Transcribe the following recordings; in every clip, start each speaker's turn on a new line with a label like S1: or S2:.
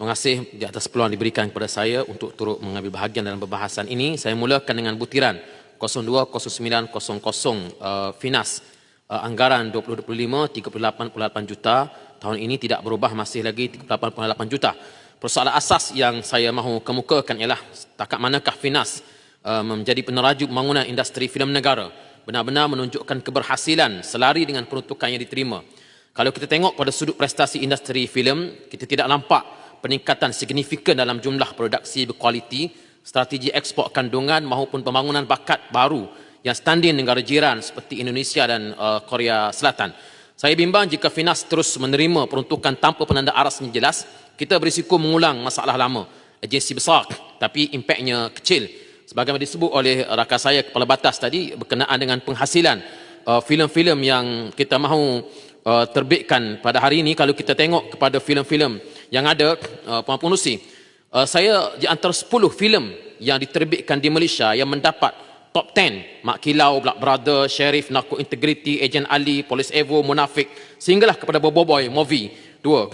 S1: Terima kasih di atas peluang diberikan kepada saya untuk turut mengambil bahagian dalam pembahasan ini. Saya mulakan dengan butiran 020900 uh, Finas uh, anggaran 2025 38.8 juta. Tahun ini tidak berubah masih lagi 38.8 juta. Persoalan asas yang saya mahu kemukakan ialah takat manakah Finas uh, menjadi peneraju pembangunan industri filem negara benar-benar menunjukkan keberhasilan selari dengan peruntukan yang diterima. Kalau kita tengok pada sudut prestasi industri filem, kita tidak nampak peningkatan signifikan dalam jumlah produksi berkualiti, strategi ekspor kandungan maupun pembangunan bakat baru yang standing negara jiran seperti Indonesia dan uh, Korea Selatan. Saya bimbang jika Finas terus menerima peruntukan tanpa penanda aras yang jelas, kita berisiko mengulang masalah lama. Agensi besar tapi impaknya kecil. Sebagaimana disebut oleh rakan saya kepala batas tadi berkenaan dengan penghasilan uh, filem-filem yang kita mahu uh, terbitkan pada hari ini kalau kita tengok kepada filem-filem yang ada uh, Puan uh, saya di antara 10 filem yang diterbitkan di Malaysia yang mendapat top 10 Mak Kilau, Black Brother, Sheriff, Narco Integrity, Agent Ali, Polis Evo, Munafik sehinggalah kepada Bobo Boy, Movie dua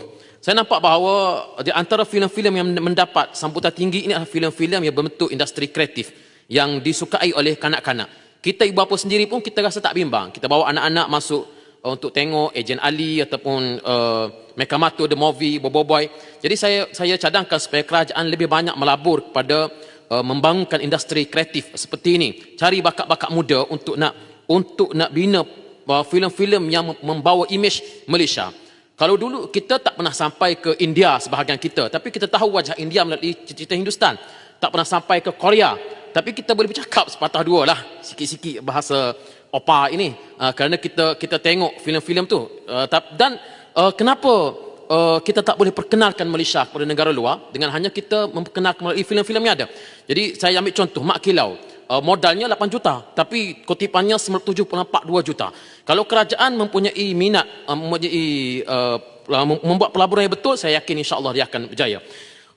S1: saya nampak bahawa di antara filem-filem yang mendapat sambutan tinggi ini adalah filem-filem yang berbentuk industri kreatif yang disukai oleh kanak-kanak. Kita ibu bapa sendiri pun kita rasa tak bimbang. Kita bawa anak-anak masuk untuk tengok Agent Ali ataupun uh, Mekamato The Movie, Bobo Boy. Jadi saya saya cadangkan supaya kerajaan lebih banyak melabur kepada uh, membangunkan industri kreatif seperti ini. Cari bakat-bakat muda untuk nak untuk nak bina uh, filem-filem yang membawa imej Malaysia. Kalau dulu kita tak pernah sampai ke India sebahagian kita, tapi kita tahu wajah India melalui cerita Hindustan. Tak pernah sampai ke Korea, tapi kita boleh bercakap sepatah dua lah, sikit-sikit bahasa opa ini. Uh, kerana kita kita tengok filem-filem tu. Uh, dan uh, kenapa uh, kita tak boleh perkenalkan Malaysia kepada negara luar dengan hanya kita memperkenalkan melalui filem-filem yang ada. Jadi saya ambil contoh, Mak Kilau. Uh, modalnya 8 juta tapi kutipannya 7.42 juta. Kalau kerajaan mempunyai minat uh, mempunyai uh, membuat pelaburan yang betul saya yakin insya-Allah dia akan berjaya.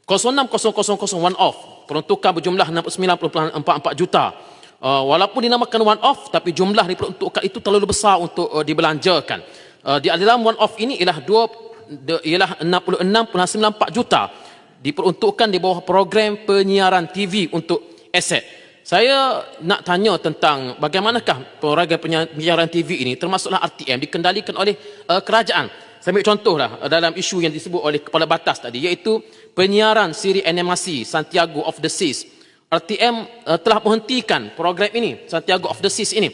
S1: 060001 off peruntukan berjumlah 69.44 juta. Uh, walaupun dinamakan one off tapi jumlah diperuntukkan itu terlalu besar untuk uh, dibelanjakan. Uh, di dalam one off ini ialah 2 ialah 66.94 juta diperuntukkan di bawah program penyiaran TV untuk aset. Saya nak tanya tentang bagaimanakah program penyiaran TV ini termasuklah RTM dikendalikan oleh uh, kerajaan. Saya ambil contohlah uh, dalam isu yang disebut oleh kepala batas tadi iaitu penyiaran siri animasi Santiago of the Seas. RTM uh, telah menghentikan program ini Santiago of the Seas ini.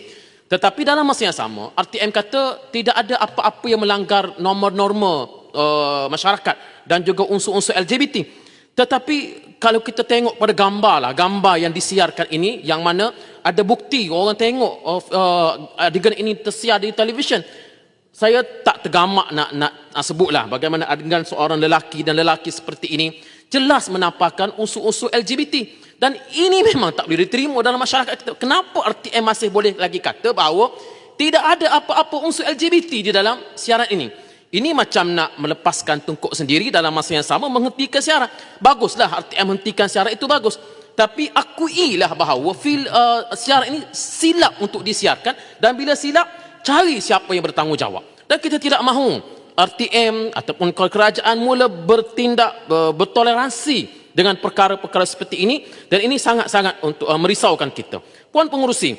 S1: Tetapi dalam masa yang sama RTM kata tidak ada apa-apa yang melanggar norma-norma uh, masyarakat dan juga unsur-unsur LGBT. Tetapi kalau kita tengok pada gambar lah, gambar yang disiarkan ini, yang mana ada bukti orang tengok of, uh, adegan ini tersiar di televisyen. Saya tak tergamak nak, nak, nak sebutlah bagaimana adegan seorang lelaki dan lelaki seperti ini jelas menampakkan unsur-unsur LGBT. Dan ini memang tak boleh diterima dalam masyarakat kita. Kenapa RTM masih boleh lagi kata bahawa tidak ada apa-apa unsur LGBT di dalam siaran ini? Ini macam nak melepaskan tungkuk sendiri dalam masa yang sama menghentikan siaran. Baguslah RTM hentikan siaran itu bagus. Tapi akuilah bahawa fil, uh, siaran ini silap untuk disiarkan dan bila silap cari siapa yang bertanggungjawab. Dan kita tidak mahu RTM ataupun kerajaan mula bertindak uh, bertoleransi dengan perkara-perkara seperti ini dan ini sangat-sangat untuk uh, merisaukan kita. Puan pengurusi,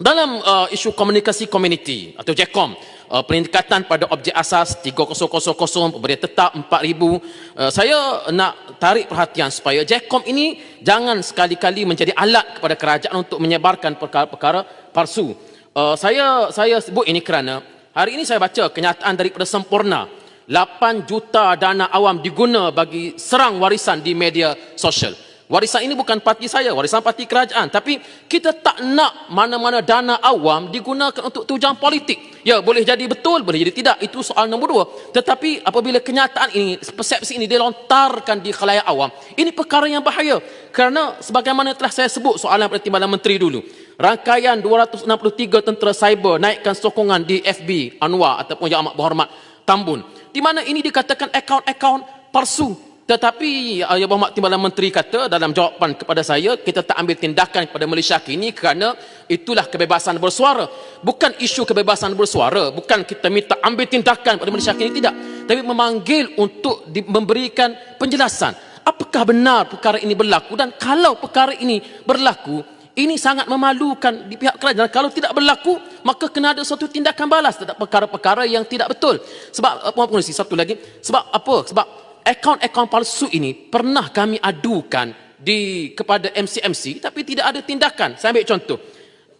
S1: dalam uh, isu komunikasi komuniti atau JECOM, uh, peningkatan pada objek asas 3000 pemberian tetap 4000 uh, saya nak tarik perhatian supaya JECOM ini jangan sekali-kali menjadi alat kepada kerajaan untuk menyebarkan perkara-perkara palsu uh, saya saya sebut ini kerana hari ini saya baca kenyataan daripada sempurna 8 juta dana awam diguna bagi serang warisan di media sosial Warisan ini bukan parti saya, warisan parti kerajaan. Tapi kita tak nak mana-mana dana awam digunakan untuk tujuan politik. Ya, boleh jadi betul, boleh jadi tidak. Itu soal nombor dua. Tetapi apabila kenyataan ini, persepsi ini dilontarkan di khalayak awam, ini perkara yang bahaya. Kerana sebagaimana telah saya sebut soalan Pertimbangan Menteri dulu. Rangkaian 263 tentera cyber naikkan sokongan di FB Anwar ataupun Yang Amat Berhormat Tambun. Di mana ini dikatakan akaun-akaun palsu tetapi uh, Yang Berhormat Timbalan Menteri kata dalam jawapan kepada saya, kita tak ambil tindakan kepada Malaysia kini kerana itulah kebebasan bersuara. Bukan isu kebebasan bersuara, bukan kita minta ambil tindakan kepada Malaysia kini, tidak. tapi memanggil untuk memberikan penjelasan apakah benar perkara ini berlaku dan kalau perkara ini berlaku ini sangat memalukan di pihak kerajaan. Kalau tidak berlaku maka kena ada suatu tindakan balas. Terhadap perkara-perkara yang tidak betul. Sebab apa pengurusi satu lagi. Sebab apa? Sebab akaun-akaun palsu ini pernah kami adukan di kepada MCMC tapi tidak ada tindakan. Saya ambil contoh.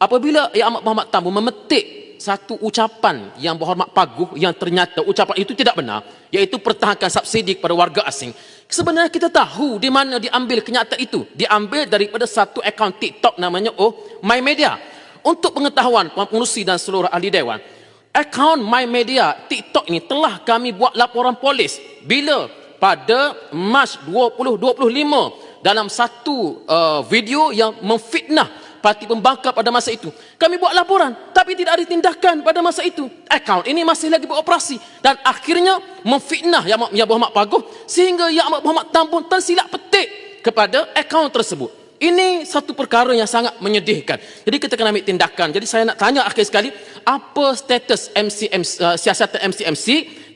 S1: Apabila Yang Amat Muhammad Tambu memetik satu ucapan yang berhormat paguh yang ternyata ucapan itu tidak benar iaitu pertahankan subsidi kepada warga asing. Sebenarnya kita tahu di mana diambil kenyataan itu. Diambil daripada satu akaun TikTok namanya oh My Media. Untuk pengetahuan Pengurusi dan seluruh ahli dewan akaun My Media TikTok ini telah kami buat laporan polis bila pada Mac 2025 dalam satu uh, video yang memfitnah parti pembangkang pada masa itu. Kami buat laporan tapi tidak ada tindakan pada masa itu. Akaun ini masih lagi beroperasi dan akhirnya memfitnah Yang Amat Muhammad Paguh sehingga Yang Amat Muhammad Tambun tersilap petik kepada akaun tersebut. Ini satu perkara yang sangat menyedihkan. Jadi kita kena ambil tindakan. Jadi saya nak tanya akhir sekali, apa status MCM, uh, siasatan MCMC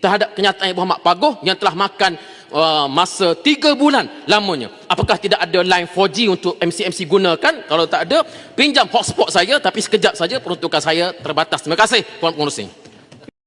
S1: terhadap kenyataan Ibu Muhammad Paguh yang telah makan uh, masa tiga bulan lamanya. Apakah tidak ada line 4G untuk MCMC gunakan? Kalau tak ada, pinjam hotspot saya tapi sekejap saja peruntukan saya terbatas. Terima kasih Puan Pengurusi.